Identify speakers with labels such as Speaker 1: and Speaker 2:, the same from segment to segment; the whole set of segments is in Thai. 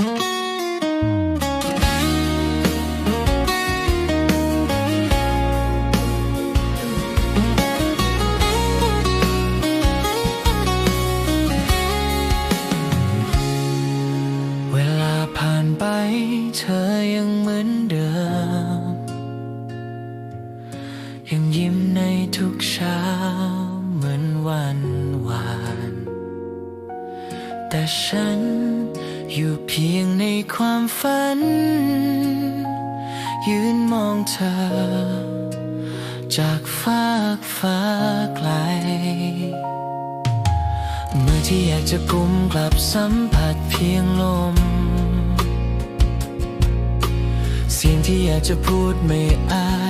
Speaker 1: เวลาผ่านไปเธอยังเหมือนเดิม ยังยิ้มในทุกเช้าเหมือนวันวาน แต่ฉัน อยู่เพียงในความฝัน ยืนมองเธอ จากฟากฟ้าไกล เมื่อที่อยากจะกุมกลับสัมผัสเพียงลม เสียงที่อยากจะพูดไม่อาจ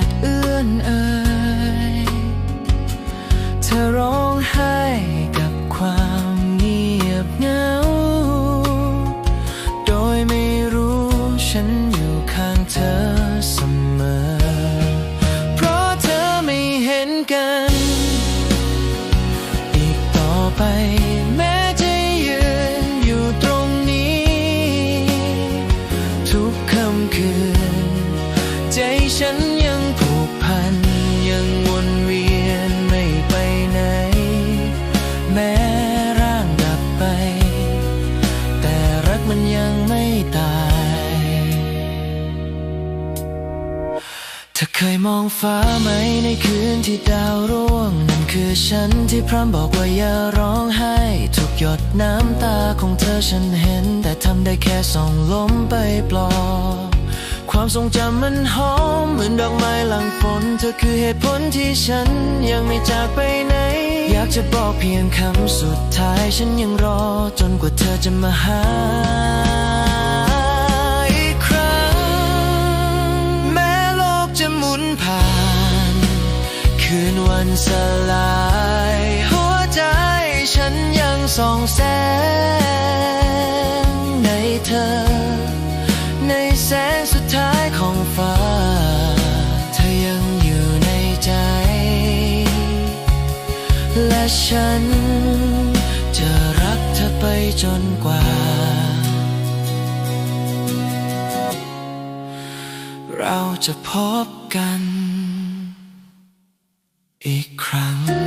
Speaker 1: ข้างเธอเสมอ เพราะเธอไม่เห็นกัน อีกต่อไปแม้จะยืนอยู่ตรงนี้ ทุกค่ำคืน ใจฉันยัง เคยมองฟ้าไหมในคืนที่ดาวร่วง นั่นคือฉันที่พร่ำบอกว่าอย่าร้องไห้ ทุกหยดน้ำตาของเธอฉันเห็น แต่ทำได้แค่ส่องลมไปปลอบความทรงจำมันหอมเหมือนดอกไม้หลังฝน เธอคือเหตุผลที่ฉันยังไม่จากไปไหน อยากจะบอกเพียงคำสุดท้ายฉันยังรอจนกว่าเธอจะมาหา ผ่าน คืนวันสลาย หัวใจฉันยังส่องแสง ในเธอ ในแสงสุดท้ายของฟ้า เธอยังอยู่ในใจ และฉันจะรักเธอไปจนกว่า เราจะพบกัน อีกครั้ง